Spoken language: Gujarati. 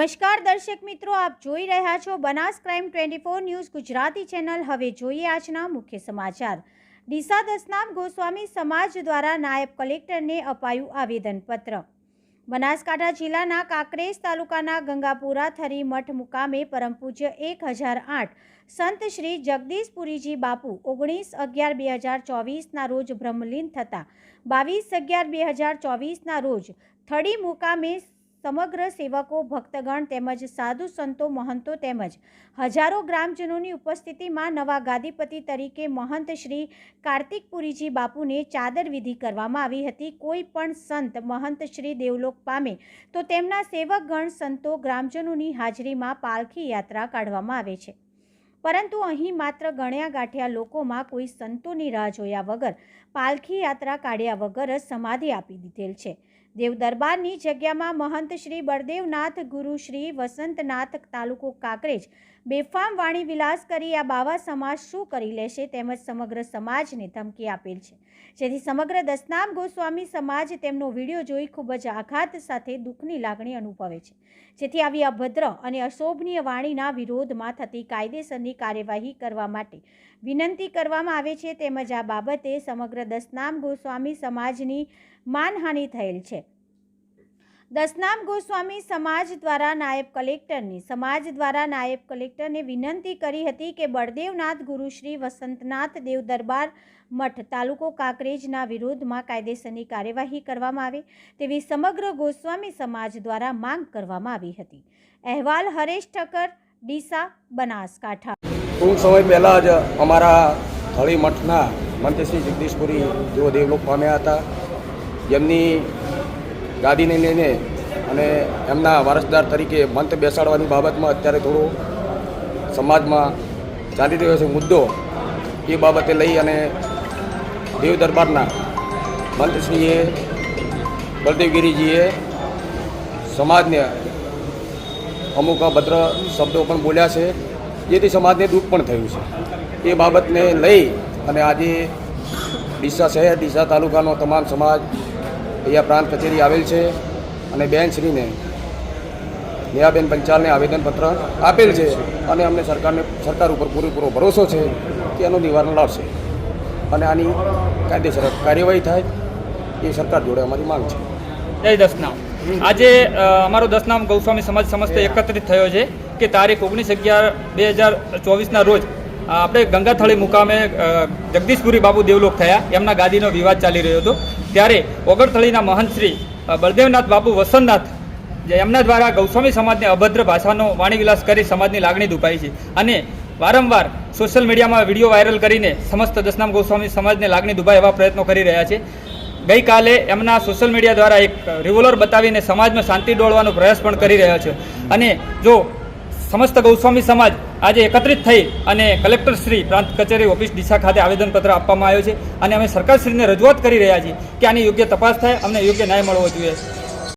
નમસ્કાર દર્શક મિત્રો, આપ જોઈ રહ્યા છો Banas crime twenty four news Gujarati channel. હવે જોઈએ આજના મુખ્ય સમાચાર. ડીસા દસનામ ગોસ્વામી સમાજ દ્વારા નાયબ કલેક્ટરને અપાયું આવેદનપત્ર. બનાસકાંઠા જિલ્લાના કાંકરેજ તાલુકાના ગંગાપુરા થરી મઠ મુકામે પરમ પૂજ્ય એક હજાર આઠ સંત શ્રી જગદીશપુરીજી બાપુ ઓગણીસ અગિયાર બે હજાર ચોવીસના રોજ બ્રહ્મલીન થતા. બાવીસ અગિયાર બે હજાર ચોવીસના રોજ થડી મુકામે સમગ્ર સેવકો, ભક્તગણ તેમજ સાધુ સંતો, મહંતો તેમજ હજારો ગ્રામજનોની ઉપસ્થિતિમાં નવા ગાદીપતિ તરીકે મહંત શ્રી કાર્તિકપુરીજી બાપુને ચાદર વિધિ કરવામાં આવી હતી. કોઈ પણ સંત મહંત શ્રી દેવલોક પામે તો તેમના સેવકગણ, સંતો, ગ્રામજનોની હાજરીમાં પાલખી યાત્રા કાઢવામાં આવે છે. પરંતુ અહીં માત્ર ગણ્યા ગાંઠ્યા લોકોમાં કોઈ સંતોની રાહ જોયા વગર પાલખી યાત્રા કાઢ્યા વગર જ સમાધિ આપી દીધેલ છે. દેવ દરબારની જગ્યામાં મહંત શ્રી બળદેવનાથ, ગુરુ શ્રી વસંતનાથ તાલુકો કાંકરેજ. બેફામ વાણી વિલાસ કરી આ બાવા સમાજ શું કરી લેશે તેમજ સમગ્ર સમાજને ધમકી આપેલ છે. જેથી સમગ્ર દસનામ ગોસ્વામી સમાજ તેમનો વીડિયો જોઈ ખૂબ જ આઘાત સાથે દુઃખની લાગણી અનુભવે છે. જેથી આવી અભદ્ર અને અશોભનીય વાણીના વિરોધમાં થતી કાયદેસરની કાર્યવાહી કરવા માટે વિનંતી કરવામાં આવે છે તેમજ આ બાબતે સમગ્ર દસનામ ગોસ્વામી સમાજની માનહાનિ થયેલ છે. દસનામ ગોસ્વામી સમાજ દ્વારા નાયબ કલેક્ટરની, સમાજ દ્વારા નાયબ કલેક્ટરને વિનંતી કરી હતી કે બળદેવનાથ ગુરુ શ્રી વસંતનાથ દેવ દરબાર મઠ તાલુકો કાંકરેજના વિરોધમાં કાયદેસરની કાર્યવાહી કરવામાં આવે તેવી સમગ્ર ગોસ્વામી સમાજ દ્વારા માંગ કરવામાં આવી હતી. અહેવાલ હરેશ ઠક્કર, ડીસા, બનાસકાંઠા. ટૂંક સમય પહેલાં જ અમારા થળી મઠના મંત્રી જગદીશપુરી જેઓ દેવલોક પામ્યા હતા એમની ગાદીને લઈને અને એમના વારસદાર તરીકે મંત બેસાડવાની બાબતમાં અત્યારે થોડો સમાજમાં ચાલી રહ્યો છે મુદ્દો. એ બાબતે લઈ અને દેવ દરબારના મંત્રીશ્રીએ, બળદેવગીરીજીએ સમાજને અમુક અભદ્ર શબ્દો પણ બોલ્યા છે. જેથી સમાજને દુઃખ પણ થયું છે. એ બાબતને લઈ અને આજે ડીસા શહેર, ડીસા તાલુકાનો તમામ સમાજ અહીંયા પ્રાંત કચેરી આવેલ છે અને બેનશ્રીને નેહાબેન પંચાલને આવેદનપત્ર આપેલ છે અને અમને સરકારને, સરકાર ઉપર પૂરેપૂરો ભરોસો છે કે એનું નિવારણ લાવશે. અને આની કાયદેસર કાર્યવાહી થાય એ સરકાર જોડે અમારી માંગ છે. જય દસનામ. આજે અમારો દસનામ ગૌસ્વામી સમાજ સમસ્ત એકત્રિત થયો છે કે તારીખ ઓગણીસ અગિયાર બે હજાર ચોવીસના રોજ આપણે ગંગાથળી મુકામે જગદીશપુરી બાબુ દેવલોક થયા. એમના ગાદીનો વિવાદ ચાલી રહ્યો હતો. ત્યારે ઓગણથળીના મહંત શ્રી બળદેવનાથ બાબુ વસંતનાથ એમના દ્વારા ગૌસ્વામી સમાજને અભદ્ર ભાષાનો વાણીવિલાસ કરી સમાજની લાગણી દુભાઈ છે. અને વારંવાર સોશિયલ મીડિયામાં વીડિયો વાયરલ કરીને સમસ્ત દસનામ ગોસ્વામી સમાજને લાગણી દુભાય એવા પ્રયત્નો કરી રહ્યા છે. ગઈકાલે એમના સોશિયલ મીડિયા દ્વારા એક રિવોલ્વર બતાવીને સમાજમાં શાંતિ ડોળવાનો પ્રયાસ પણ કરી રહ્યા છે. અને જો સમસ્ત ગૌસ્વામી સમાજ આજે એકત્રિત થઈ અને કલેક્ટર શ્રી પ્રાંત કચેરી ઓફિસ ડીસા ખાતે આવેદનપત્ર આપવામાં આવ્યો છે અને અમે સરકારશ્રીને રજૂઆત કરી રહ્યા છીએ કે આની યોગ્ય તપાસ થાય, અમને યોગ્ય ન્યાય મળવો જોઈએ.